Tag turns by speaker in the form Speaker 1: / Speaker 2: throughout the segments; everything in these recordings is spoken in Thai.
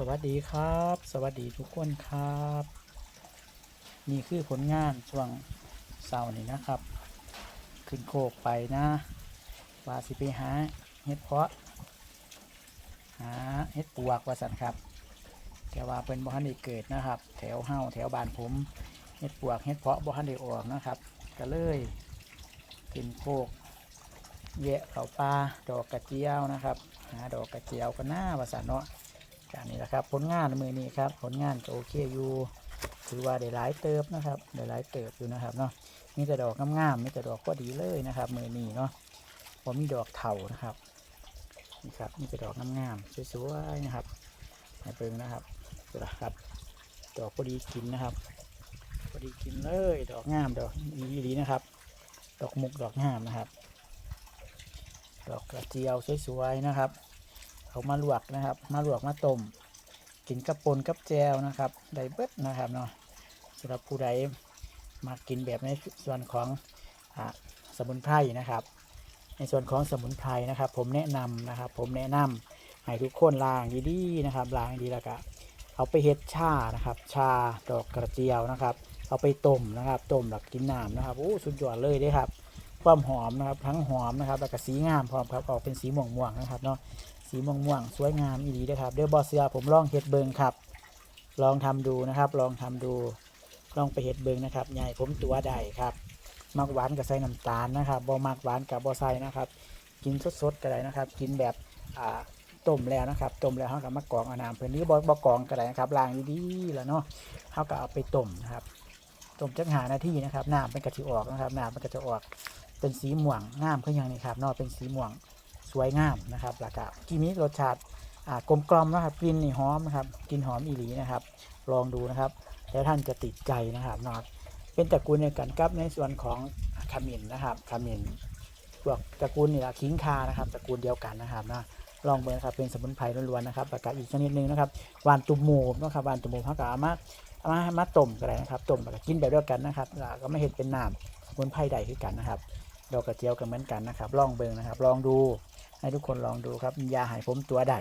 Speaker 1: สวัสดีครับ สวัสดีทุกคนครับ นี่คือผลงานช่วงเสาร์นี้นะครับ ขึ้นโคกไปนะว่าสิไปหาเห็ดเพาะหาเห็ดปวกว่าสันครับ แต่ว่าเป็นบ่ฮันได้เกิดนะครับ แถวเฮาแถวบ้านผมเห็ดปวกเห็ดเพาะบ่ฮันได้ออกนะครับ ก็เลยขึ้นโคกแยะเขาปลาดอกกระเจียวนะครับ หาดอกกระเจียวกันหน้าว่าสันเนาะ การนี้แหละครับผลงานมือนี้ครับผลงานก็โอเคอยู่ถือว่าได้หลายเติบนะครับได้หลายเติบอยู่นะครับเนาะมีแต่ดอกงามๆมีแต่ดอกก็ดีเลยนะครับมือนี้เนาะผมมีดอกเถานะครับนี่ครับมีแต่ดอกงามๆสวยๆนะครับให้เบิ่งนะครับดูละครับ ดอกพอดีกินนะครับพอดีกินเลย ดอกงามดอกดีๆนะครับ ดอกมุกดอกงามนะครับ ดอกกระเจียวสวยๆนะครับ เอามาลวกนะครับ มาลวกมาต้มกินกับปนกับแจวนะครับได้เบิดนะครับเนาะสำหรับผู้ใดมากินแบบในส่วนของอสมุนไพรนะครับ ในส่วนของสมุนไพรนะครับ ผมแนะนำนะครับ ผมแนะนำให้ทุกคนล้างดีๆนะครับล้างดีแล้วก็เอาไปเฮ็ดชานะครับ ชาดอกกระเจียวนะครับ เอาไปต้มนะครับต้มแล้วกินน้ำนะครับโอ้สุดยอดเลยเด้ครับความหอมนะครับทั้งหอมนะครับแล้วก็สีงามพร้อมครับออกเป็นสีม่วงๆนะครับเนาะ สีม่วงม่วงสวยงามอีดีด้วยครับเดี๋ยวบอสเสือผมลองเฮ็ดเบิงครับ ลองทำดูนะครับ ลองทำดูลองไปเฮ็ดเบิงนะครับใหญ่ผมตัวใดครับมักหวานกับใส่น้ำตาลนะครับบ่มักหวานกับบอใส่นะครับ กินสดๆก็ได้นะครับ กินแบบอ่าต้มแล้วนะครับต้มแล้วเขากับมะกรองเอาน้ำเพื่อนหรือบ่บ่กรองก็ได้นะครับล้างดีๆแล้วเนาะเขาก็เอาไปต้มนะครับต้มจักหานาทีนะครับน้ำเป็นกระชิออกนะครับน้ำมันก็จะออก เป็นสีม่วงงามขึ้นอย่างนี้ครับนอกเป็นสีม่วง สวยงามนะครับแล้วก็ที่มีรสชาติกลมกล่อมนะครับกลิ่นนี่หอมนะครับกลิ่นหอมอีหลีนะครับ ลองดูนะครับแล้วท่านจะติดใจนะครับนาะเป็นตระกูลเดียวกันกับในส่วนของขมิ้นนะครับขมิ้นพวกตระกูลนี่แหละขิงคานะครับตระกูลเดียวกันนะครับนะลองเบิ่งนะครับเป็นสมุนไพรล้วนๆนะครับแล้วก็อีกชนิดหนึ่งนะครับวานตุ่มหมูนะครับวานตุ่มหมูเขาก็เอามามามาต้มก็ได้นะครับต้มแล้วก็กินแบบเดียวกันนะครับแล้วก็ไม่เห็นเป็นน้ำสมุนไพรใดคือกันนะครับดอกกระเจียวกันเหมือนกันนะครับ ลองเบิ่งนะครับ ลองดู ให้ทุกคนลองดูครับยาหายผมตัวใด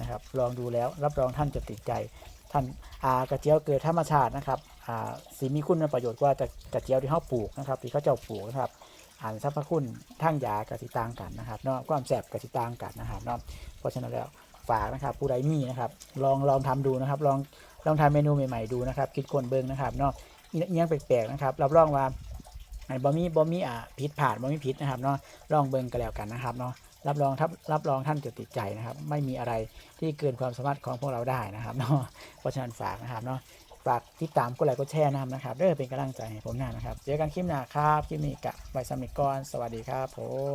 Speaker 1: นะครับ ลองดูแล้วรับรองท่านจะติดใจ ท่านอากระเจียวเกิดธรรมชาตินะครับอ่าสีมีคุณประโยชน์กว่าจะกระเจียวที่เขาปลูกนะครับที่เขาเจ้าปลูกนะครับอ่านสรรพคุณทั้งยากระสิตางกันนะครับเนาะความแสบกระสิตางกันนะครับเนาะเพราะฉะนั้นแล้วฝากนะครับผู้ใดมีนะครับ ลองลองทำดูนะครับ ลองลองทำเมนูใหม่ๆดูนะครับ คิดคนเบิงนะครับเนาะอีเอียงแปลกๆนะครับรับรองว่าไอ้บ่มีบ่มีอ่าพิษผ่านบ่มีพิษนะครับเนาะลองเบิงกันแล้วกันนะครับเนาะ รับรองทับรับรองท่านจะติดใจนะครับ ไม่มีอะไรที่เกินความสามารถของพวกเราได้นะครับเนาะเพราะฉะนั้นฝากนะครับเนาะฝากติดตามกดไลค์กดแชร์นะครับเด้อเป็นกำลังใจให้ผมหน้านะครับ เจอกันคลิปหน้าครับคลิปนี้กะไว้สมิกรสวัสดีครับผม